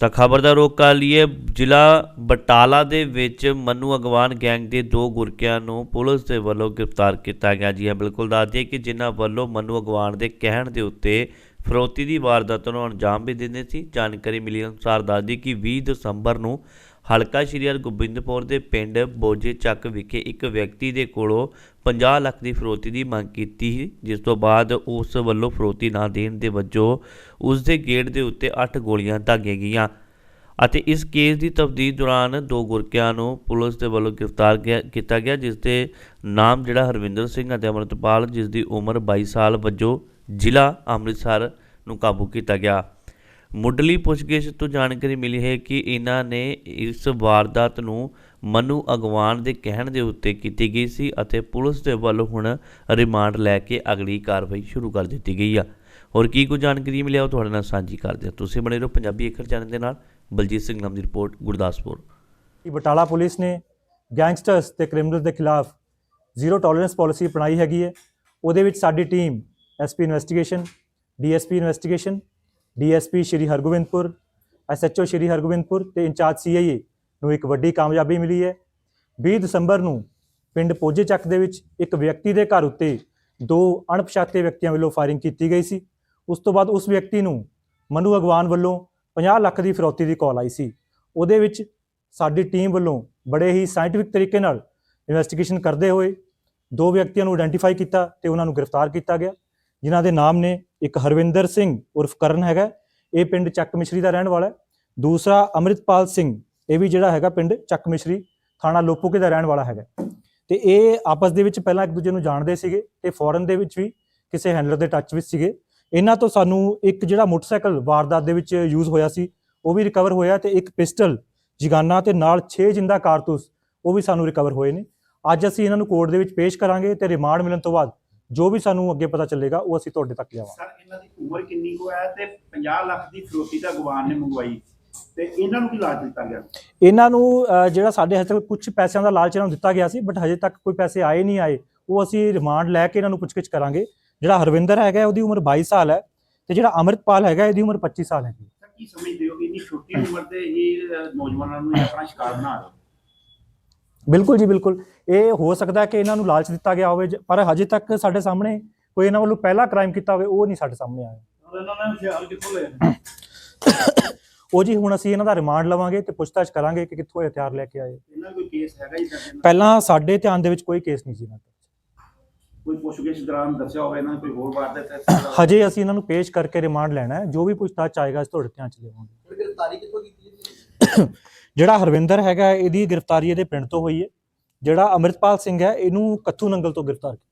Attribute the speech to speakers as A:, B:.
A: ਤਾਂ ਖਬਰ ਦਾ ਰੋਕ ਕਰ ਲਈਏ, ਜ਼ਿਲ੍ਹਾ ਬਟਾਲਾ ਦੇ ਵਿੱਚ ਮਨੂ ਅਗਵਾਨ ਗੈਂਗ ਦੇ ਦੋ ਗੁਰਕਿਆਂ ਨੂੰ ਪੁਲਿਸ ਦੇ ਵੱਲੋਂ ਗ੍ਰਿਫਤਾਰ ਕੀਤਾ ਗਿਆ। ਜੀ ਹਾਂ, ਬਿਲਕੁਲ ਦੱਸ ਦਈਏ ਕਿ ਜਿਨ੍ਹਾਂ ਵੱਲੋਂ ਮਨੂ ਅਗਵਾਨ ਦੇ ਕਹਿਣ ਦੇ ਉੱਤੇ ਫਰੋਤੀ ਦੀ ਵਾਰਦਾਤ ਨੂੰ ਅੰਜਾਮ ਵੀ ਦਿੰਦੇ ਸੀ। ਜਾਣਕਾਰੀ ਮਿਲੀ ਅਨੁਸਾਰ ਦੱਸਦੀ ਕਿ 20 ਦਸੰਬਰ ਨੂੰ ਹਲਕਾ ਸ਼੍ਰੀ ਹਰਗੋਬਿੰਦਪੁਰ ਦੇ ਪਿੰਡ ਬੋਝੇ ਚੱਕ ਵਿਖੇ ਇੱਕ ਵਿਅਕਤੀ ਦੇ ਕੋਲੋਂ 50 ਲੱਖ ਦੀ ਫਰੋਤੀ ਦੀ ਮੰਗ ਕੀਤੀ ਸੀ, ਜਿਸ ਤੋਂ ਬਾਅਦ ਉਸ ਵੱਲੋਂ ਫਰੋਤੀ ਨਾ ਦੇਣ ਦੇ ਵਜੋਂ ਉਸ ਦੇ ਗੇਟ ਦੇ ਉੱਤੇ 8 ਗੋਲੀਆਂ ਦਾਗੀਆਂ ਗਈਆਂ ਅਤੇ ਇਸ ਕੇਸ ਦੀ ਤਫਤੀਸ਼ ਦੌਰਾਨ ਦੋ ਗੁਰਕਿਆਂ ਨੂੰ ਪੁਲਿਸ ਦੇ ਵੱਲੋਂ ਗ੍ਰਿਫਤਾਰ ਗਿਆ- ਕੀਤਾ ਗਿਆ, ਜਿਸ ਦੇ ਨਾਮ ਜਿਹੜਾ ਹਰਵਿੰਦਰ ਸਿੰਘ ਅਤੇ ਅਮਰਤਪਾਲ, ਜਿਸ ਦੀ ਉਮਰ 22 ਸਾਲ ਵਜੋਂ ਜ਼ਿਲ੍ਹਾ ਅੰਮ੍ਰਿਤਸਰ ਨੂੰ ਕਾਬੂ ਕੀਤਾ ਗਿਆ। ਮੁੱਢਲੀ ਪੁੱਛਗਿੱਛ ਤੋਂ ਜਾਣਕਾਰੀ ਮਿਲੀ ਹੈ ਕਿ ਇਹਨਾਂ ਨੇ ਇਸ ਵਾਰਦਾਤ ਨੂੰ ਮਨੂ ਅਗਵਾਨ ਦੇ ਕਹਿਣ ਦੇ ਉੱਤੇ ਕੀਤੀ ਗਈ ਸੀ ਅਤੇ ਪੁਲਿਸ ਦੇ ਵੱਲੋਂ ਹੁਣ ਰਿਮਾਂਡ ਲੈ ਕੇ ਅਗਲੀ ਕਾਰਵਾਈ ਸ਼ੁਰੂ ਕਰ ਦਿੱਤੀ ਗਈ ਆ। ਹੋਰ ਕੀ ਕੁਝ ਜਾਣਕਾਰੀ ਮਿਲਿਆ ਉਹ ਤੁਹਾਡੇ ਨਾਲ ਸਾਂਝੀ ਕਰਦੇ ਹਾਂ। ਤੁਸੀਂ ਬਣੇ ਰਹੋ ਪੰਜਾਬੀ ਅੱਖਰ ਚੈਨਲ ਦੇ ਨਾਲ। ਬਲਜੀਤ ਸਿੰਘ ਨਾਮ ਦੀ ਰਿਪੋਰਟ, ਗੁਰਦਾਸਪੁਰ।
B: ਬਟਾਲਾ ਪੁਲਿਸ ਨੇ ਗੈਂਗਸਟਰਸ ਤੇ ਕ੍ਰਿਮੀਨਲਸ ਦੇ ਖਿਲਾਫ ਜ਼ੀਰੋ ਟੋਲਰੈਂਸ ਪਾਲਿਸੀ ਅਪਣਾਈ ਹੈਗੀ ਹੈ। ਉਹਦੇ ਵਿੱਚ ਸਾਡੀ team SP investigation, DSP investigation DSP Shri Hargobindpur, SHO Shri Hargobindpur ਤੇ ਇੰਚਾਰਜ ਸੀਆਈਏ ਨੂੰ ਇੱਕ ਵੱਡੀ ਕਾਮਯਾਬੀ ਮਿਲੀ ਹੈ। 20 ਦਸੰਬਰ ਨੂੰ ਪਿੰਡ ਪੋਜੇ ਚੱਕ ਦੇ ਵਿੱਚ ਇੱਕ ਵਿਅਕਤੀ ਦੇ ਘਰ ਉੱਤੇ ਦੋ ਅਣਪਛਾਤੇ ਵਿਅਕਤੀਆਂ ਵੱਲੋਂ ਫਾਇਰਿੰਗ ਕੀਤੀ ਗਈ ਸੀ। ਉਸ ਤੋਂ ਬਾਅਦ ਉਸ ਵਿਅਕਤੀ ਨੂੰ ਮਨੂ ਅਗਵਾਨ ਵੱਲੋਂ 50 ਲੱਖ ਦੀ ਫਿਰੌਤੀ ਦੀ ਕਾਲ ਆਈ ਸੀ। ਉਹਦੇ ਵਿੱਚ ਸਾਡੀ ਟੀਮ ਵੱਲੋਂ ਬੜੇ ਹੀ ਸਾਇੰਟਿਫਿਕ ਤਰੀਕੇ ਨਾਲ ਇਨਵੈਸਟੀਗੇਸ਼ਨ ਕਰਦੇ ਹੋਏ ਦੋ ਵਿਅਕਤੀਆਂ ਨੂੰ ਆਇਡੈਂਟੀਫਾਈ ਕੀਤਾ ਤੇ ਉਹਨਾਂ ਨੂੰ ਗ੍ਰਿਫਤਾਰ ਕੀਤਾ ਗਿਆ। ਜਿਨ੍ਹਾਂ ਦੇ ਨਾਮ ਨੇ ਇੱਕ ਹਰਵਿੰਦਰ ਸਿੰਘ ਉਰਫ ਕਰਨ ਹੈਗਾ, ਇਹ ਪਿੰਡ ਚੱਕ ਮਿਸ਼ਰੀ ਦਾ ਰਹਿਣ ਵਾਲਾ ਹੈ। ਦੂਸਰਾ ਅਮਰਿਤਪਾਲ ਸਿੰਘ, ਇਹ ਵੀ ਜਿਹੜਾ ਹੈਗਾ ਪਿੰਡ ਚੱਕ ਮਿਸ਼ਰੀ ਥਾਣਾ ਲੋਪੋਕੇ ਦਾ ਰਹਿਣ ਵਾਲਾ ਹੈਗਾ। ਤੇ ਇਹ ਆਪਸ ਦੇ ਵਿੱਚ ਪਹਿਲਾਂ ਇੱਕ ਦੂਜੇ ਨੂੰ ਜਾਣਦੇ ਸੀਗੇ ਤੇ ਫੋਰਨ ਦੇ ਵਿੱਚ ਵੀ, ਕਿਸੇ ਹੈਂਡਲਰ ਦੇ ਟੱਚ ਵਿੱਚ ਸੀਗੇ। ਇਹਨਾਂ ਤੋਂ ਸਾਨੂੰ ਇੱਕ ਜਿਹੜਾ ਮੋਟਰਸਾਈਕਲ ਵਾਰਦਾਤ ਦੇ ਵਿੱਚ ਯੂਜ਼ ਹੋਇਆ ਸੀ, ਉਹ ਵੀ ਰਿਕਵਰ ਹੋਇਆ ਤੇ ਇੱਕ ਪਿਸਟਲ, ਜਿਗਾਨਾ ਤੇ ਨਾਲ 6 ਜਿੰਦਾ ਕਾਰਤੂਸ, ਉਹ ਵੀ ਸਾਨੂੰ ਰਿਕਵਰ ਹੋਏ ਨੇ। ਅੱਜ ਅਸੀਂ ਇਹਨਾਂ ਨੂੰ ਕੋਰਟ ਦੇ ਵਿੱਚ ਪੇਸ਼ ਕਰਾਂਗੇ ਤੇ ਰਿਮਾਂਡ ਮਿਲਣ ਤੋਂ ਬਾਅਦ ਜੋ ਵੀ ਸਾਨੂੰ ਅੱਗੇ ਪਤਾ ਚੱਲੇਗਾ ਉਹ ਅਸੀਂ ਤੁਹਾਡੇ ਤੱਕ ਲਿਆਵਾਂਗੇ।
C: ਸਰ ਇਹਨਾਂ ਦੀ ਉਮਰ ਕਿੰਨੀ ਕੁ ਹੈ ਤੇ 50 ਲੱਖ ਦੀ ਫਰੋਤੀ ਤਾਂ ਗਵਾਨ ਨੇ ਮੰਗਵਾਈ ਤੇ ਇਹਨਾਂ ਨੂੰ ਕੀ ਲਾਜ ਦਿੱਤਾ ਗਿਆ?
B: ਇਹਨਾਂ ਨੂੰ ਅਹ, ਜਿਹੜਾ ਸਾਡੇ ਹੱਥ ਕੁਝ ਪੈਸਿਆਂ ਦਾ ਲਾਲਚ ਇਹਨਾਂ ਨੂੰ ਦਿੱਤਾ ਗਿਆ ਸੀ ਬਟ ਹਜੇ ਤੱਕ ਕੋਈ ਪੈਸੇ ਆਏ ਨਹੀਂ ਆਏ ਉਹ ਅਸੀਂ ਰਿਮਾਂਡ ਲੈ ਕੇ ਇਹਨਾਂ ਨੂੰ ਪੁੱਛਗਿੱਛ ਕਰਾਂਗੇ। ਜਿਹੜਾ ਹਰਵਿੰਦਰ ਹੈਗਾ ਉਹਦੀ ਉਮਰ 22 ਸਾਲ ਹੈ ਤੇ ਜਿਹੜਾ ਅਮਰਿਤਪਾਲ ਹੈਗਾ ਇਹਦੀ ਉਮਰ 25 ਸਾਲ ਹੈਗੀ
C: ਸਰ ਕੀ ਸਮਝਦੇ ਹੋ ਇੰਨੀ ਛੋਟੀ ਉਮਰ ਦੇ ਹੀ ਅਹ, ਨੌਜਵਾਨਾਂ ਨੂੰ ਇਹ ਆਪਣਾ ਸ਼ਿਕਾਰ ਬਣਾ ਰਹੇ ਹੋ?
B: ਬਿਲਕੁਲ ਜੀ ਬਿਲਕੁਲ। ਇਹ ਹੋ ਸਕਦਾ ਹੈ ਕਿ ਇਹਨਾਂ ਨੂੰ ਲਾਲਚ ਦਿੱਤਾ ਗਿਆ ਹੋਵੇ ਪਰ ਹਜੇ ਤੱਕ ਸਾਡੇ ਸਾਹਮਣੇ ਕੋਈ ਇਹਨਾਂ ਵੱਲੋਂ ਪਹਿਲਾ ਕ੍ਰਾਈਮ ਕੀਤਾ ਹੋਵੇ ਉਹ ਨਹੀਂ ਸਾਡੇ ਸਾਹਮਣੇ ਆਇਆ।
C: ਇਹਨਾਂ ਨੇ ਹਥਿਆਰ ਕਿੱਥੋਂ ਲਏ
B: ਉਹ ਜੀ ਹੁਣ ਅਸੀਂ ਇਹਨਾਂ ਦਾ ਰਿਮਾਂਡ ਲਵਾਂਗੇ ਤੇ ਪੁੱਛਤਾਛ ਕਰਾਂਗੇ ਕਿ ਕਿੱਥੋਂ ਇਹ ਹਥਿਆਰ ਲੈ ਕੇ ਆਏ।
C: ਇਹਨਾਂ ਕੋਈ ਕੇਸ ਹੈਗਾ ਹੀ?
B: ਪਹਿਲਾਂ ਸਾਡੇ ਧਿਆਨ ਦੇ ਵਿੱਚ ਕੋਈ ਕੇਸ ਨਹੀਂ ਸੀ ਇਹਨਾਂ ਦਾ।
C: ਕੋਈ ਪੁੱਛਗਿੱਛ ਦੌਰਾਨ ਦੱਸਿਆ ਹੋਵੇ ਇਹਨਾਂ ਨੇ ਕੋਈ ਹੋਰ ਵਾਰਦਾਤ ਤੇ
B: ਹਜੇ ਅਸੀਂ ਇਹਨਾਂ ਨੂੰ ਪੇਸ਼ ਕਰਕੇ ਰਿਮਾਂਡ ਲੈਣਾ ਹੈ ਜੋ ਵੀ ਪੁੱਛਤਾਛ ਆਏਗਾ ਅਸੀਂ ਤੁਹਾਡੇ ਧਿਆਨ ਚ ਲਿਆਵਾਂਗੇ।
D: ਗ੍ਰਿਫਤਾਰੀ ਕਿੱਥੋਂ ਕੀਤੀ ਜੀ
B: ਜਿਹੜਾ ਹਰਵਿੰਦਰ ਹੈਗਾ, ਇਹਦੀ ਗ੍ਰਿਫਤਾਰੀ ਇਹਦੇ ਪਿੰਡ ਤੋਂ ਹੋਈ ਹੈ। ਜਿਹੜਾ ਅਮਰਿਤਪਾਲ ਸਿੰਘ ਹੈ, ਇਹਨੂੰ ਕੱਥੂ ਨੰਗਲ ਤੋਂ ਗ੍ਰਿਫਤਾਰ ਕੀਤਾ।